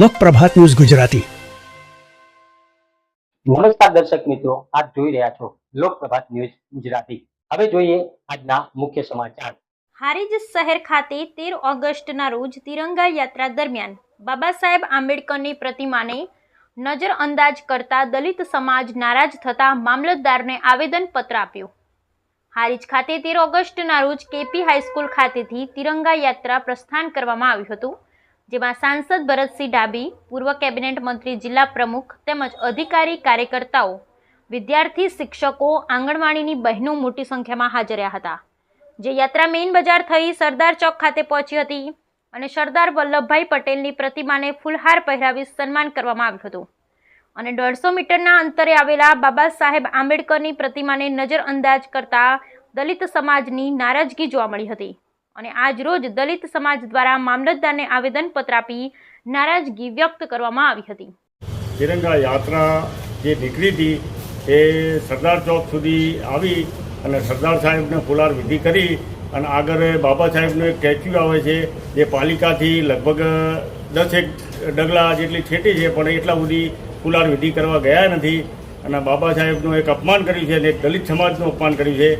લોકપ્રભાત news Gujarati. નમસ્કાર દર્શક મિત્રો આપ જોઈ રહ્યા છો લોકપ્રભાત ન્યૂઝ ગુજરાતી. હવે જોઈએ આજના મુખ્ય સમાચાર. હારીજ શહેર ખાતે તેર ઓગસ્ટના રોજ તિરંગા યાત્રા દરમિયાન બાબા સાહેબ આંબેડકરની પ્રતિમાને નજરઅંદાજ કરતા દલિત સમાજ નારાજ થતા મામલતદારને આવેદનપત્ર આપ્યું. હારીજ ખાતે તેર ઓગસ્ટના રોજ કેપી હાઈસ્કૂલ ખાતેથી તિરંગા યાત્રા પ્રસ્થાન કરવામાં આવ્યું હતું, જેમાં સાંસદ ભરતસિંહ ડાબી, પૂર્વ કેબિનેટ મંત્રી જિલ્લા પ્રમુખ તેમજ અધિકારી કાર્યકર્તાઓ, વિદ્યાર્થી શિક્ષકો, આંગણવાડીની બહેનો મોટી સંખ્યામાં હાજર રહ્યા હતા. જે યાત્રા મેઇન બજાર થઈ સરદાર ચોક ખાતે પહોંચી હતી અને સરદાર વલ્લભભાઈ પટેલની પ્રતિમાને ફૂલહાર પહેરાવી સન્માન કરવામાં આવ્યું હતું. અને દોઢસો મીટરના અંતરે આવેલા બાબા સાહેબ આંબેડકરની પ્રતિમાને નજરઅંદાજ કરતા દલિત સમાજની નારાજગી જોવા મળી હતી. અને આજ રોજ દલિત સમાજ દ્વારા મામલતદારને આવેદનપત્ર આપી નારાજગી વ્યક્ત કરવામાં આવી હતી. તિરંગા યાત્રા જે નીકળી હતી, એ સરદાર ચોક સુધી આવી અને સરદાર સાહેબને ફુલાર વિધિ કરી અને આગળ બાબા સાહેબનું એક સ્ટેચ્યુ આવે છે, જે પાલિકાથી લગભગ દસેક ડગલા જેટલી છેટી છે, પણ એટલા સુધી ફુલાર વિધિ કરવા ગયા નથી અને બાબા સાહેબનું એક અપમાન કર્યું છે અને એક દલિત સમાજનું અપમાન કર્યું છે.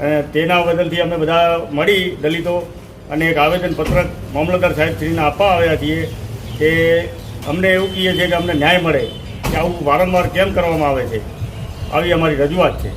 અને તેના બદલથી અમે બધા મળી દલિતો અને એક આવેદનપત્રક મામલતદાર સાહેબશ્રીને આપવા આવ્યા છીએ કે અમને એવું કહીએ છીએ કે અમને ન્યાય મળે કે આવું વારંવાર કેમ કરવામાં આવે છે? આવી અમારી રજૂઆત છે.